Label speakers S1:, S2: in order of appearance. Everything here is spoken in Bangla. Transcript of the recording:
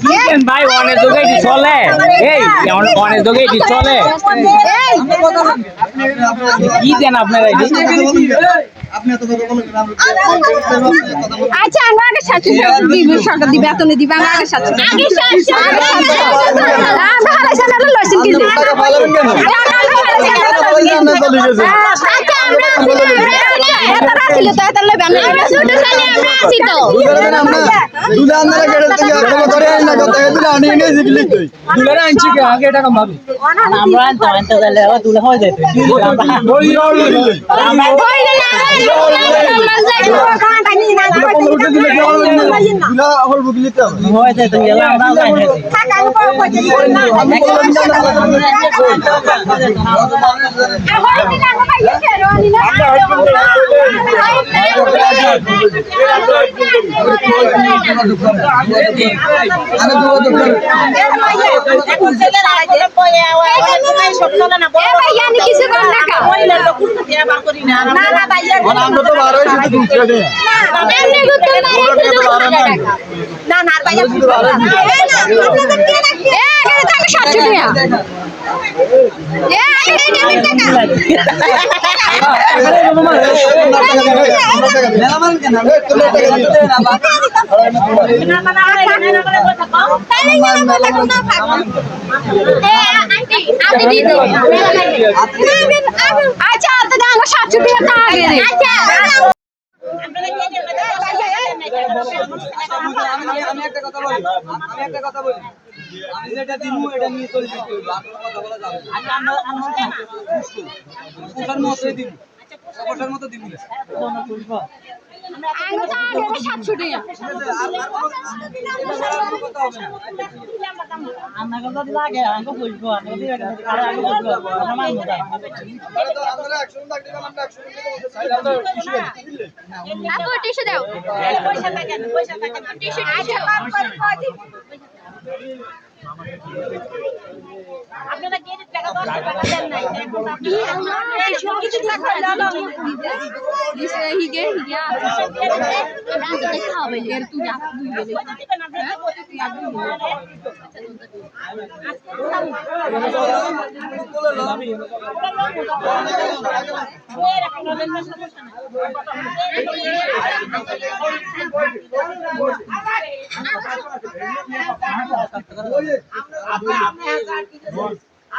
S1: ভাই অনেক যোগে এটি চলে। এই অনেক- যোগে এটি চলে। কি দেন আপনারা এটি
S2: আচ্ছা আমরা আগে শাশুড়ি দিবে সরকার দিবে এতনে দিবে আমরা আগে শাশুড়ি আগে শাশুড়ি আমরা হারাইছেন না লসিন কি দিবে
S3: টাকা পালাবেন
S2: আচ্ছা আমরা আছি এত রাছিল তো এত লইবে আমরা ছোট খালি আমরা আছি তো।
S3: দুলারেন আমরা দুলা আমরা গেড়ে থেকে ক্ষমা করে আইন না কথা এগুলো আনি নিয়ে জিগলি কই
S1: দুলারা আনছি কে আগে এটা কম ভাবি। আমরা আনতে আনতে গেলে আবার হয়ে যেত
S3: আর
S2: না
S1: হয়ে
S3: তো
S2: কিছু কম টাকা না না কম টাকা এ এখানে টাকা 700 টাকা এ এই টাকা
S3: মেলামান কেন
S2: আচ্ছা তো দাও সাতশো টাকা আগে আচ্ছা
S3: আমি আমি একটা কথা বলি আমি একটা কথা বলি আমি যেটা এটা নিয়ে চলে যেতে হবে আর কোনো কথা বলা যাবে আচ্ছা আমরা আমরা মতো পুষার মতো দিমু
S2: আগে তো আগে সাতশো টাকা।
S3: আর আর কোনো এটা আর কোনো কথা হবে না আরে তো আমরা 100 টাকা দিলাম আমরা 100 টাকা। মধ্যে চাইলাম তো কিছু